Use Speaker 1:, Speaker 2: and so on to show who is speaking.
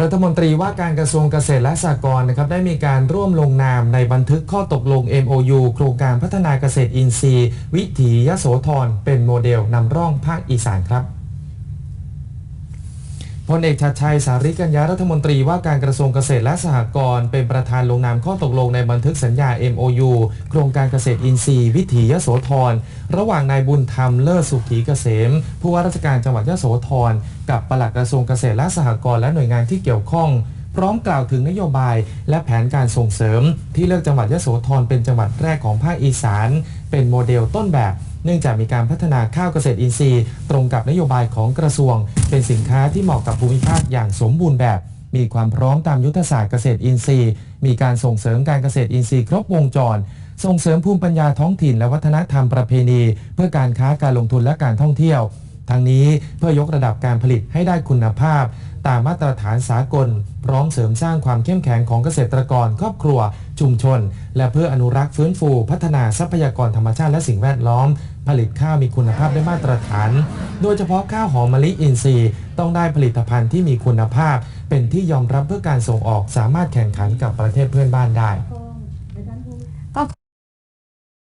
Speaker 1: รัฐมนตรีว่าการกระทรวงเกษตรและสหกรณ์นะครับได้มีการร่วมลงนามในบันทึกข้อตกลง MOU โครงการพัฒนาเกษตรอินทรีย์ วิถียโสธรเป็นโมเดลนำร่องภาคอีสานครับ พลเอกชัดชัยสาริกัญญารัฐมนตรีว่าการกระทรวงเกษตรและสหกรณ์เป็นประธานลงนามข้อตกลงในบันทึกสัญญา MOU โครงการเกษตรอินทรีย์วิถียโสธรระหว่างนายบุญธรรมเลิศสุขีเกษม ผู้ว่าราชการจังหวัดยโสธรกับปลัดกระทรวงเกษตรและสหกรณ์และหน่วยงานที่เกี่ยวข้อง พร้อมกล่าวถึงนโยบาย และแผนการส่งเสริม ที่เลือกจังหวัดยโสธรเป็นจังหวัดแรกของภาคอีสาน เป็นโมเดลต้นแบบ เนื่องจากมีการพัฒนาข้าวเกษตรอินทรีย์ ตรงกับนโยบายของกระทรวง เป็นสินค้าที่เหมาะกับภูมิภาคอย่างสมบูรณ์แบบ มีความพร้อมตามยุทธศาสตร์เกษตรอินทรีย์ มีการส่งเสริมการเกษตรอินทรีย์ครบวงจร ส่งเสริมภูมิปัญญาท้องถิ่นและวัฒนธรรมประเพณี เพื่อการค้าการลงทุนและการท่องเที่ยว ทั้งนี้เพื่อยกระดับการผลิตให้ได้คุณภาพ ตามมาตรฐานสากล พร้อมเสริมสร้างความเข้มแข็งของเกษตรกร ครอบครัว ชุมชน และเพื่ออนุรักษ์ฟื้นฟู พัฒนาทรัพยากรธรรมชาติและสิ่งแวดล้อม ผลิตข้าวมีคุณภาพได้มาตรฐาน โดยเฉพาะข้าวหอมมะลิอินทรีย์ ต้องได้ผลิตภัณฑ์ที่มีคุณภาพ เป็นที่ยอมรับเพื่อการส่งออกสามารถแข่งขันกับประเทศเพื่อนบ้านได้